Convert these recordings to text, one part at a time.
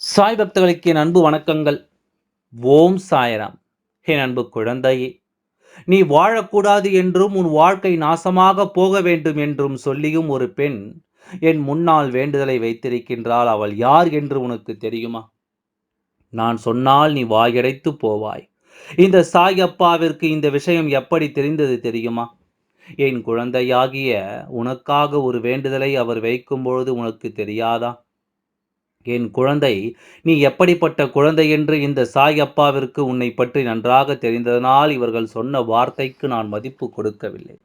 சாய் பக்தர்களுக்கு என் அன்பு வணக்கங்கள். ஓம் சாயராம். என் அன்பு குழந்தையே நீ வாழக்கூடாது என்றும் உன் வாழ்க்கை நாசமாக போக வேண்டும் என்றும் சொல்லியும் ஒரு பெண் என் முன்னால் வேண்டுதலை வைத்திருக்கின்றாள். அவள் யார் என்று உனக்கு தெரியுமா? நான் சொன்னால் நீ வாயடைத்து போவாய். இந்த சாய் அப்பாவிற்கு இந்த விஷயம் எப்படி தெரிந்தது தெரியுமா? என் குழந்தையாகிய உனக்காக ஒரு வேண்டுதலை அவர் வைக்கும் பொழுது உனக்கு தெரியாதா? என் குழந்தை நீ எப்படிப்பட்ட குழந்தை என்று இந்த சாய் அப்பாவிற்கு உன்னை பற்றி நன்றாக தெரிந்ததனால் இவர்கள் சொன்ன வார்த்தைக்கு நான் மதிப்பு கொடுக்கவில்லை.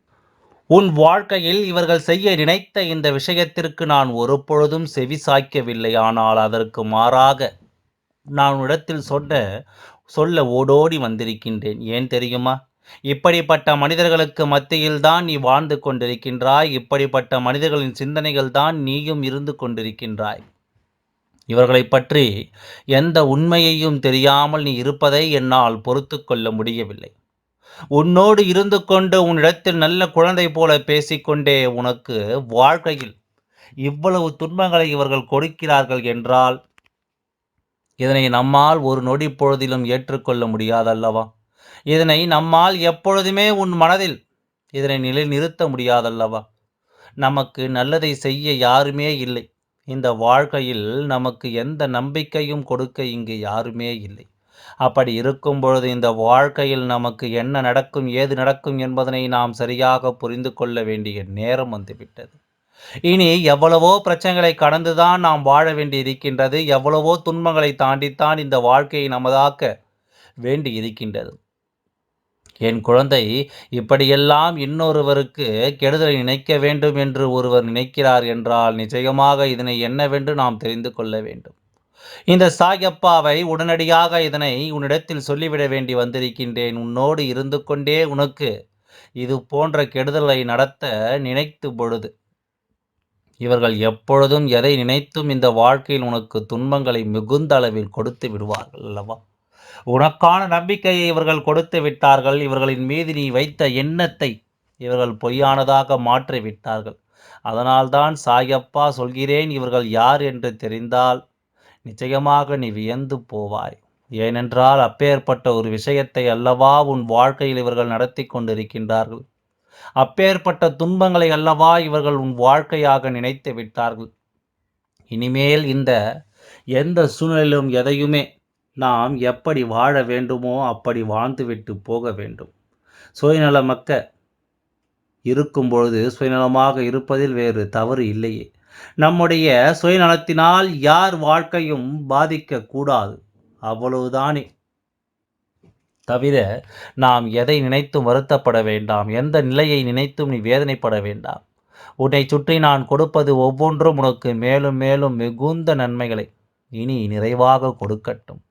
உன் வாழ்க்கையில் இவர்கள் செய்ய நினைத்த இந்த விஷயத்திற்கு நான் ஒரு பொழுதும் செவி சாய்க்கவில்லை. ஆனால் அதற்கு மாறாக நான் உன்னிடத்தில் சொன்ன சொல்ல ஓடோடி வந்திருக்கின்றேன். ஏன் தெரியுமா? இப்படிப்பட்ட மனிதர்களுக்கு மத்தியில் தான் நீ வாழ்ந்து கொண்டிருக்கின்றாய். இப்படிப்பட்ட மனிதர்களின் சிந்தனைகள் தான் நீயும் இருந்து கொண்டிருக்கின்றாய். இவர்களை பற்றி எந்த உண்மையையும் தெரியாமல் நீ இருப்பதை என்னால் பொறுத்து கொள்ள முடியவில்லை. உன்னோடு இருந்து கொண்டு உன்னிடத்தில் நல்ல குழந்தை போல பேசிக்கொண்டே உனக்கு வாழ்க்கையில் இவ்வளவு துன்பங்களை இவர்கள் கொடுக்கிறார்கள் என்றால் இதனை நம்மால் ஒரு நொடி பொழுதிலும் ஏற்றுக்கொள்ள முடியாதல்லவா? இதனை நம்மால் எப்பொழுதுமே உன் மனதில் இதனை நிலைநிறுத்த முடியாதல்லவா? நமக்கு நல்லதை செய்ய யாருமே இல்லை. இந்த வாழ்க்கையில் நமக்கு எந்த நம்பிக்கையும் கொடுக்க இங்கு யாருமே இல்லை. அப்படி இருக்கும் பொழுது இந்த வாழ்க்கையில் நமக்கு என்ன நடக்கும் ஏது நடக்கும் என்பதனை நாம் சரியாக புரிந்து கொள்ள வேண்டிய நேரம் வந்துவிட்டது. இனி எவ்வளவோ பிரச்சனைகளை கடந்துதான் நாம் வாழ வேண்டி இருக்கின்றது எவ்வளவோ துன்பங்களை தாண்டித்தான் இந்த வாழ்க்கையை நமதாக்க வேண்டி இருக்கின்றது என் குழந்தை இப்படியெல்லாம் இன்னொருவருக்கு கெடுதலை நினைக்க வேண்டும் என்று ஒருவர் நினைக்கிறார் என்றால் நிச்சயமாக இதனை என்னவென்று நாம் தெரிந்து கொள்ள வேண்டும். இந்த சாயப்பாவை உடனடியாக இதனை உன்னிடத்தில் சொல்லிவிட வேண்டி வந்திருக்கின்றேன். உன்னோடு இருந்து கொண்டே உனக்கு இது போன்ற கெடுதலை நடத்த நினைத்து பொழுது இவர்கள் எப்பொழுதும் எதை நினைத்தும் இந்த வாழ்க்கையில் உனக்கு துன்பங்களை மிகுந்த அளவில் கொடுத்து விடுவார்கள் அல்லவா? உனக்கான நம்பிக்கையை இவர்கள் கொடுத்து விட்டார்கள். இவர்களின் மீது நீ வைத்த எண்ணத்தை இவர்கள் பொய்யானதாக மாற்றி விட்டார்கள். அதனால்தான் சாயப்பா சொல்கிறேன் இவர்கள் யார் என்று தெரிந்தால் நிச்சயமாக நீ வியந்து போவாய். ஏனென்றால் அப்பேற்பட்ட ஒரு விஷயத்தை அல்லவா உன் வாழ்க்கையில் இவர்கள் நடத்தி கொண்டிருக்கின்றார்கள்? அப்பேற்பட்ட துன்பங்களை அல்லவா இவர்கள் உன் வாழ்க்கையாக நினைத்து விட்டார்கள்? இனிமேல் இந்த எந்த சூழ்நிலையிலும் எதையுமே நாம் எப்படி வாழ வேண்டுமோ அப்படி வாழ்ந்துவிட்டு போக வேண்டும். சுயநலமக்க இருக்கும் பொழுது சுயநலமாக இருப்பதில் வேறு தவறு இல்லையே. நம்முடைய சுயநலத்தினால் யார் வாழ்க்கையும் பாதிக்கக்கூடாது அவ்வளவுதானே. தவிர நாம் எதை நினைத்தும் வருத்தப்பட வேண்டாம். எந்த நிலையை நினைத்தும் நீ வேதனைப்பட வேண்டாம். உன்னை சுற்றி நான் கொடுப்பது ஒவ்வொன்றும் உனக்கு மேலும் மேலும் மிகுந்த நன்மைகளை இனி நிறைவாக கொடுக்கட்டும்.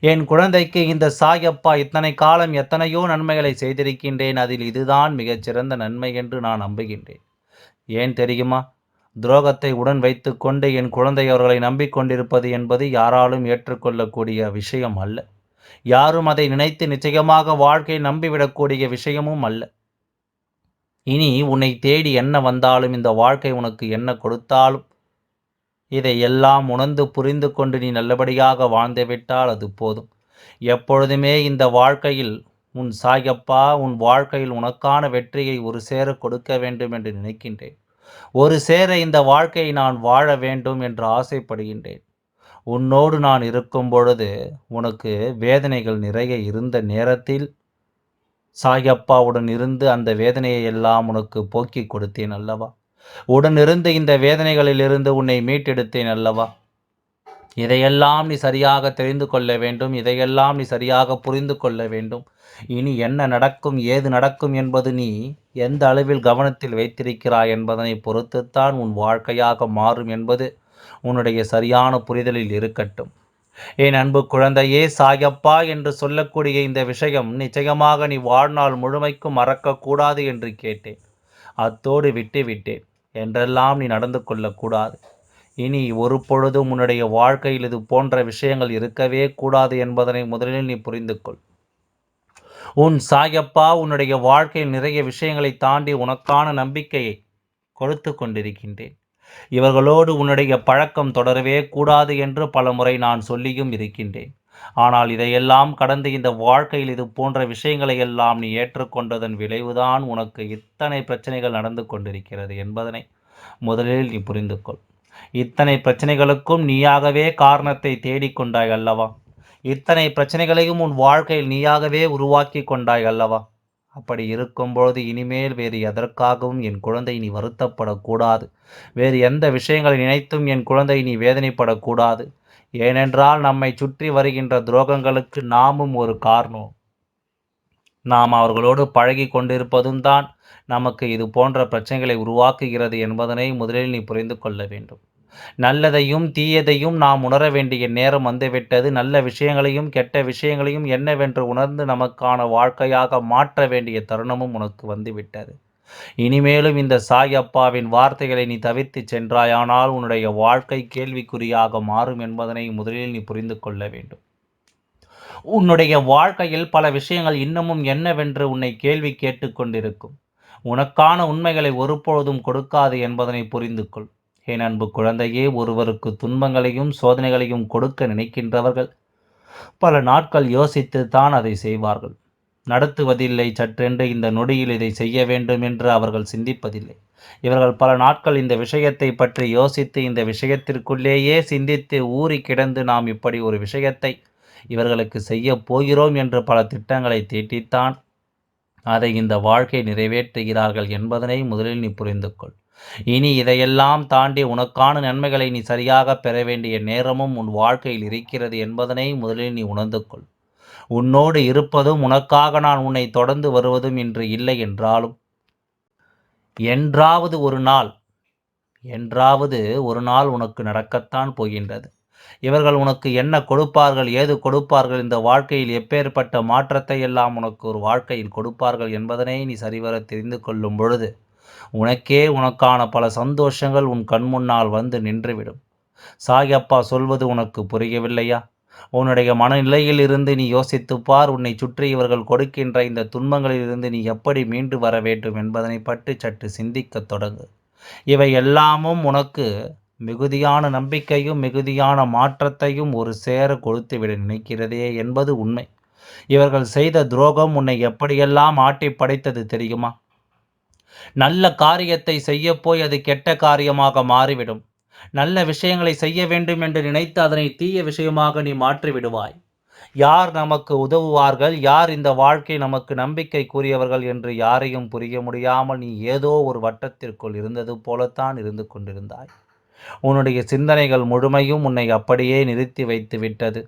என் குழந்தைக்கு இந்த சாயப்பா இத்தனை காலம் எத்தனையோ நன்மைகளை செய்திருக்கின்றேன். அதில் இதுதான் மிகச்சிறந்த நன்மை என்று நான் நம்புகின்றேன். ஏன் தெரியுமா? துரோகத்தை உடன் வைத்துக்கொண்டு என் குழந்தை அவர்களை நம்பிக்கொண்டிருப்பது என்பது யாராலும் ஏற்றுக்கொள்ளக்கூடிய விஷயம் அல்ல. யாரும் அதை நினைத்து நிச்சயமாக வாழ்க்கை நம்பிவிடக்கூடிய விஷயமும் அல்ல. இனி உன்னை தேடி என்ன வந்தாலும் இந்த வாழ்க்கை உனக்கு என்ன கொடுத்தாலும் இதை எல்லாம் உணர்ந்து புரிந்து கொண்டு நீ நல்லபடியாக வாழ்ந்துவிட்டால் அது போதும். எப்பொழுதுமே இந்த வாழ்க்கையில் உன் சாயப்பா உன் வாழ்க்கையில் உனக்கான வெற்றியை ஒரு சேர கொடுக்க வேண்டும் என்று நினைக்கின்றேன். ஒரு சேர இந்த வாழ்க்கையை நான் வாழ வேண்டும் என்று ஆசைப்படுகின்றேன். உன்னோடு நான் இருக்கும் பொழுது உனக்கு வேதனைகள் நிறைய இருந்த நேரத்தில் சாயப்பாவுடன் இருந்து அந்த வேதனையை எல்லாம் உனக்கு போக்கி கொடுத்தேன் அல்லவா? உடனிருந்து இந்த வேதனைகளிலிருந்து உன்னை மீட்டெடுத்தேன் அல்லவா? இதையெல்லாம் நீ சரியாக தெரிந்து கொள்ள வேண்டும். இதையெல்லாம் நீ சரியாக புரிந்து கொள்ள வேண்டும். இனி என்ன நடக்கும் ஏது நடக்கும் என்பது நீ எந்த அளவில் கவனத்தில் வைத்திருக்கிறாய் என்பதனை பொறுத்துத்தான் உன் வாழ்க்கையாக மாறும் என்பது உன்னுடைய சரியான புரிதலில் இருக்கட்டும். என் அன்பு குழந்தையே சாயப்பா என்று சொல்லக்கூடிய இந்த விஷயம் நிச்சயமாக நீ வாழ்நாள் முழுமைக்கும் மறக்கக்கூடாது என்று கேட்டேன். அத்தோடு விட்டு விட்டேன் என்றெல்லாம் நீ நடந்து கொள்ளக்கூடாது. இனி ஒரு பொழுதும் உன்னுடைய வாழ்க்கையில் இது போன்ற விஷயங்கள் இருக்கவே கூடாது என்பதனை முதலில் நீ புரிந்து கொள் உன் சாயப்பா உன்னுடைய வாழ்க்கையில் நிறைய விஷயங்களை தாண்டி உனக்கான நம்பிக்கையை கொடுத்து கொண்டிருக்கின்றேன். இவர்களோடு உன்னுடைய பழக்கம் தொடரவே கூடாது என்று பலமுறை நான் சொல்லியும் இருக்கின்றேன். ஆனால் இதையெல்லாம் கடந்து இந்த வாழ்க்கையில் இது போன்ற விஷயங்களை எல்லாம் நீ ஏற்றுக்கொண்டதன் விளைவுதான் உனக்கு இத்தனை பிரச்சனைகள் நடந்து கொண்டிருக்கிறது என்பதனை முதலில் நீ புரிந்து கொள் இத்தனை பிரச்சனைகளுக்கும் நீயாகவே காரணத்தை தேடிக்கொண்டாய் அல்லவா? இத்தனை பிரச்சனைகளையும் உன் வாழ்க்கையில் நீயாகவே உருவாக்கி கொண்டாய் அல்லவா? அப்படி இருக்கும்பொழுது இனிமேல் வேறு எதற்காகவும் என் குழந்தை நீ வருத்தப்படக்கூடாது. வேறு எந்த விஷயங்களை நினைத்தும் என் குழந்தை நீ வேதனைப்படக்கூடாது. ஏனென்றால் நம்மை சுற்றி வருகின்ற துரோகங்களுக்கு நாமும் ஒரு காரணம். நாம் அவர்களோடு பழகி கொண்டிருப்பதும் தான் நமக்கு இது போன்ற பிரச்சனைகளை உருவாக்குகிறது என்பதனை முதலில் நீ புரிந்து கொள்ள வேண்டும். நல்லதையும் தீயதையும் நாம் உணர வேண்டிய நேரம் வந்துவிட்டது. நல்ல விஷயங்களையும் கெட்ட விஷயங்களையும் என்னவென்று உணர்ந்து நமக்கான வாழ்க்கையாக மாற்ற வேண்டிய தருணமும் உனக்கு வந்துவிட்டது. இனிமேலும் இந்த சாய் அப்பாவின் வார்த்தைகளை நீ தவிர்த்து சென்றாயானால் உன்னுடைய வாழ்க்கை கேள்விக்குறியாக மாறும் என்பதனை முதலில் நீ புரிந்து கொள்ள வேண்டும். உன்னுடைய வாழ்க்கையில் பல விஷயங்கள் இன்னமும் என்னவென்று உன்னை கேள்வி கேட்டுக்கொண்டிருக்கும் உனக்கான உண்மைகளை ஒருபொழுதும் கொடுக்காது என்பதனை புரிந்து கொள். என் அன்பு குழந்தையே ஒருவருக்கு துன்பங்களையும் சோதனைகளையும் கொடுக்க நினைக்கின்றவர்கள் பல நாட்கள் யோசித்து தான் அதை செய்வார்கள். நடத்துவதில்லை. சற்றென்று இந்த நொடியில் இதை செய்ய வேண்டும் என்று அவர்கள் சிந்திப்பதில்லை. இவர்கள் பல நாட்கள் இந்த விஷயத்தை பற்றி யோசித்து இந்த விஷயத்திற்குள்ளேயே சிந்தித்து ஊறி கிடந்து நாம் இப்படி ஒரு விஷயத்தை இவர்களுக்கு செய்ய போகிறோம் என்று பல திட்டங்களை தீட்டித்தான் அதை இந்த வாழ்க்கை நிறைவேற்றுகிறார்கள் என்பதனை முதலில் நீ புரிந்து கொள் இனி இதையெல்லாம் தாண்டி உனக்கான நன்மைகளை நீ சரியாக பெற வேண்டிய நேரமும் உன் வாழ்க்கையில் இருக்கிறது என்பதனை முதலில் நீ உணர்ந்து கொள் உன்னோடு இருப்பதும் உனக்காக நான் உன்னை தொடர்ந்து வருவதும் இன்று இல்லை என்றாலும் என்றாவது ஒரு நாள் என்றாவது ஒரு நாள் உனக்கு நடக்கத்தான் போகின்றது. இவர்கள் உனக்கு என்ன கொடுப்பார்கள் ஏது கொடுப்பார்கள் இந்த வாழ்க்கையில் எப்பேற்பட்ட மாற்றத்தை எல்லாம் உனக்கு ஒரு வாழ்க்கையில் கொடுப்பார்கள் என்பதனை நீ சரிவர தெரிந்து கொள்ளும் பொழுது உனக்கே உனக்கான பல சந்தோஷங்கள் உன் கண்முன்னால் வந்து நின்றுவிடும். சாயப்பா சொல்வது உனக்கு புரியவில்லையா? உன்னுடைய மனநிலையில் இருந்து நீ யோசித்துப்பார் உன்னை சுற்றி இவர்கள் கொடுக்கின்ற இந்த துன்பங்களிலிருந்து நீ எப்படி மீண்டு வர வேண்டும் என்பதனை பற்றி சற்று சிந்திக்கத் தொடங்கு. இவை எல்லாமும் உனக்கு மிகுதியான நம்பிக்கையும் மிகுதியான மாற்றத்தையும் ஒரு சேர கொடுத்துவிட நினைக்கிறதே என்பது உண்மை. இவர்கள் செய்த துரோகம் உன்னை எப்படியெல்லாம் ஆட்டி படைத்தது தெரியுமா? நல்ல காரியத்தை செய்யப்போய் அது கெட்ட காரியமாக மாறிவிடும். நல்ல விஷயங்களை செய்ய வேண்டும் என்று நினைத்து அதனை தீய விஷயமாக நீ மாற்றி விடுவாய் யார் நமக்கு உதவுவார்கள்? யார் இந்த வாழ்க்கை நமக்கு நம்பிக்கை கூறியவர்கள் என்று யாரையும் புரிய முடியாமல் நீ ஏதோ ஒரு வட்டத்திற்குள் இருந்தது போலத்தான் இருந்து கொண்டிருந்தாய். உன்னுடைய சிந்தனைகள் முழுமையும் உன்னை அப்படியே நிறுத்தி வைத்து விட்டது.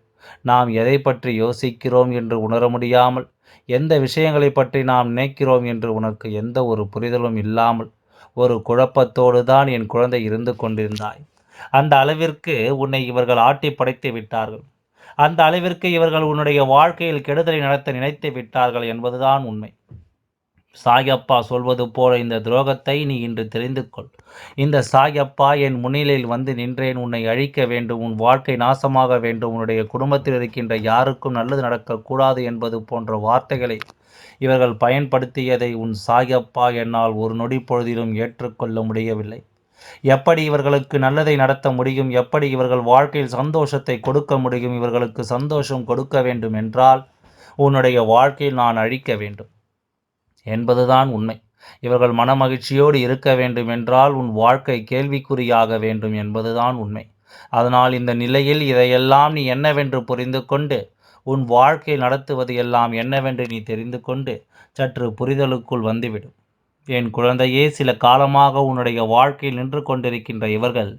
நாம் எதை பற்றி யோசிக்கிறோம் என்று உணர முடியாமல் எந்த விஷயங்களை பற்றி நாம் நினைக்கிறோம் என்று உனக்கு எந்த ஒரு புரிதலும் இல்லாமல் ஒரு குழப்பத்தோடு தான் என் குழந்தை இருந்து கொண்டிருந்தாய். அந்த அளவிற்கு உன்னை இவர்கள் ஆட்டி படைத்து விட்டார்கள். அந்த அளவிற்கு இவர்கள் உன்னுடைய வாழ்க்கையில் கெடுதலை நடத்த நினைத்து விட்டார்கள் என்பதுதான் உண்மை. சாயப்பா சொல்வது போல இந்த துரோகத்தை நீ இன்று தெரிந்து கொள் இந்த சாயப்பா என் முன்னிலையில் வந்து நின்றேன். உன்னை அழிக்க வேண்டும். உன் வாழ்க்கை நாசமாக வேண்டும். உன்னுடைய குடும்பத்தில் இருக்கின்ற யாருக்கும் நல்லது நடக்கக்கூடாது என்பது போன்ற வார்த்தைகளை இவர்கள் பயன்படுத்தியதை உன் சாயப்பா என்னால் ஒரு நொடி பொழுதிலும் ஏற்றுக்கொள்ள முடியவில்லை. எப்படி இவர்களுக்கு நல்லதை நடத்த முடியும்? எப்படி இவர்கள் வாழ்க்கையில் சந்தோஷத்தை கொடுக்க முடியும்? இவர்களுக்கு சந்தோஷம் கொடுக்க வேண்டும் என்றால் உன்னுடைய வாழ்க்கையில் நான் அழிக்க வேண்டும். என்பதுதான் உண்மை. இவர்கள் மனமகிழ்ச்சியோடு இருக்க வேண்டும் என்றால் உன் வாழ்க்கை கேள்விக்குறியாக வேண்டும் என்பதுதான் உண்மை. அதனால் இந்த நிலையில் இதையெல்லாம் நீ என்னவென்று புரிந்து கொண்டு உன் வாழ்க்கை நடத்துவது எல்லாம் என்னவென்று நீ தெரிந்து கொண்டு சற்று புரிதலுக்குள் வந்துவிடும் என் குழந்தையே சில காலமாக உன்னுடைய வாழ்க்கையில் நின்று கொண்டிருக்கின்ற இவர்கள்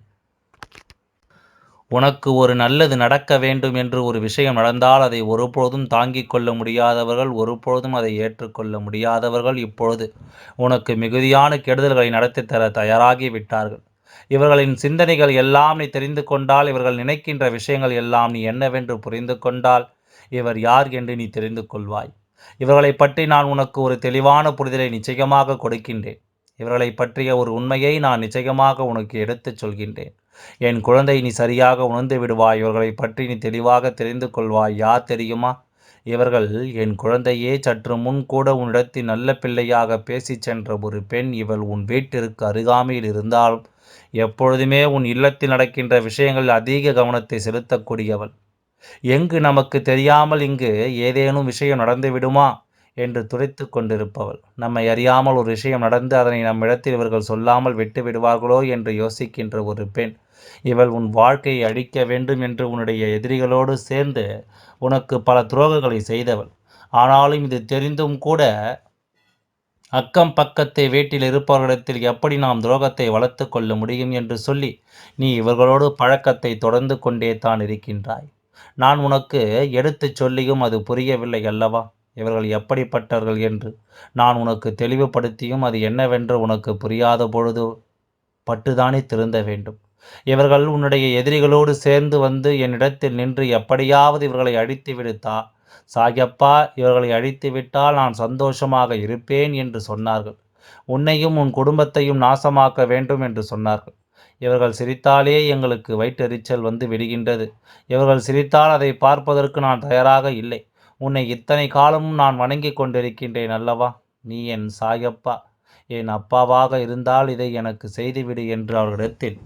உனக்கு ஒரு நல்லது நடக்க வேண்டும் என்று ஒரு விஷயம் நடந்தால் அதை ஒருபொழுதும் தாங்கிக் கொள்ள முடியாதவர்கள் ஒருபொழுதும் அதை ஏற்றுக்கொள்ள முடியாதவர்கள் இப்பொழுது உனக்கு மிகுதியான கெடுதல்களை நடத்தித்தர தயாராகி விட்டார்கள். இவர்களின் சிந்தனைகள் எல்லாம் நீ தெரிந்து கொண்டால் இவர்கள் நினைக்கின்ற விஷயங்கள் எல்லாம் நீ என்னவென்று புரிந்து கொண்டால் இவர் யார் என்று நீ தெரிந்து கொள்வாய். இவர்களை பற்றி நான் உனக்கு ஒரு தெளிவான புரிதலை நிச்சயமாக கொடுக்கின்றேன். இவர்களை பற்றிய ஒரு உண்மையை நான் நிச்சயமாக உனக்கு எடுத்துச் சொல்கின்றேன். என் குழந்தை நீ சரியாக உணர்ந்து விடுவாய். இவர்களை பற்றி நீ தெளிவாக தெரிந்து கொள்வாய். யார் தெரியுமா? இவர்கள் என் குழந்தையே சற்று முன் கூட உன்னிடத்தில் நல்ல பிள்ளையாக பேசிச் சென்ற ஒரு பெண் இவள் உன் வீட்டிற்கு அருகாமையில் இருந்தாலும் எப்பொழுதுமே உன் இல்லத்தில் நடக்கின்ற விஷயங்களில் அதிக கவனத்தை செலுத்தக்கூடியவள். எங்கு நமக்கு தெரியாமல் இங்கு ஏதேனும் விஷயம் நடந்து விடுமா? என்று துடைத்து கொண்டிருப்பவள். நம்மை அறியாமல் ஒரு விஷயம் நடந்து அதனை நம் இடத்தில் இவர்கள் சொல்லாமல் விட்டு விடுவார்களோ என்று யோசிக்கின்ற ஒரு பெண் இவள் உன் வாழ்க்கையை அழிக்க வேண்டும் என்று உன்னுடைய எதிரிகளோடு சேர்ந்து உனக்கு பல துரோகங்களை செய்தவள். ஆனாலும் இது தெரிந்தும் கூட அக்கம் பக்கத்தை வீட்டில் இருப்பவர்களிடத்தில் எப்படி நாம் துரோகத்தை வளர்த்து கொள்ள முடியும் என்று சொல்லி நீ இவர்களோடு பழக்கத்தை தொடர்ந்து கொண்டே தான் இருக்கின்றாய். நான் உனக்கு எடுத்துச் சொல்லியும் அது புரியவில்லை அல்லவா? இவர்கள் எப்படிப்பட்டவர்கள் என்று நான் உனக்கு தெளிவுபடுத்தியும் அது என்னவென்று உனக்கு புரியாத பொழுது பட்டுதானே திருந்த வேண்டும். இவர்கள் உன்னுடைய எதிரிகளோடு சேர்ந்து வந்து என்னிடத்தில் நின்று எப்படியாவது இவர்களை அழித்து விடுத்தா சாயப்பா இவர்களை அழித்து விட்டால் நான் சந்தோஷமாக இருப்பேன் என்று சொன்னார்கள். உன்னையும் உன் குடும்பத்தையும் நாசமாக்க வேண்டும் என்று சொன்னார்கள். இவர்கள் சிரித்தாலே எங்களுக்கு வயிற்றெரிச்சல் வந்து விடுகின்றது. இவர்கள் சிரித்தால் அதை பார்ப்பதற்கு நான் தயாராக இல்லை. உன்னை இத்தனை காலமும் நான் வணங்கி கொண்டிருக்கின்றேன் அல்லவா? நீ என் சாயப்பா. என் அப்பாவாக இருந்தால் இதை எனக்கு செய்துவிடு என்று அவர்களிடத்தில்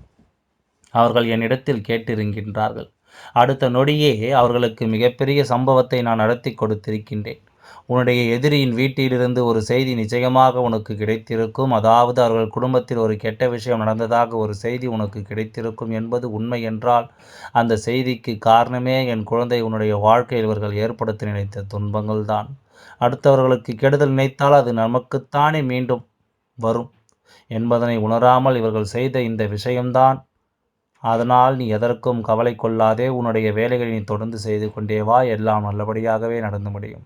அவர்கள் என்னிடத்தில் கேட்டிருக்கின்றார்கள். அடுத்த நொடியே அவர்களுக்கு மிகப்பெரிய சம்பவத்தை நான் நடத்தி கொடுத்திருக்கின்றேன். உன்னுடைய எதிரியின் வீட்டிலிருந்து ஒரு செய்தி நிச்சயமாக உனக்கு கிடைத்திருக்கும். அதாவது அவர்கள் குடும்பத்தில் ஒரு கெட்ட விஷயம் நடந்ததாக ஒரு செய்தி உனக்கு கிடைத்திருக்கும் என்பது உண்மை என்றால் அந்த செய்திக்கு காரணமே என் குழந்தை உன்னுடைய வாழ்க்கையில் இவர்கள் ஏற்படுத்த நினைத்த துன்பங்கள்தான். அடுத்தவர்களுக்கு கெடுதல் நினைத்தால் அது நமக்குத்தானே மீண்டும் வரும் என்பதனை உணராமல் இவர்கள் செய்த இந்த விஷயம்தான். அதனால் நீ எதற்கும் கவலை கொள்ளாதே. உன்னுடைய வேலைகளை நீ தொடர்ந்து செய்து கொண்டே வா. எல்லாம் நல்லபடியாகவே நடந்து முடியும்.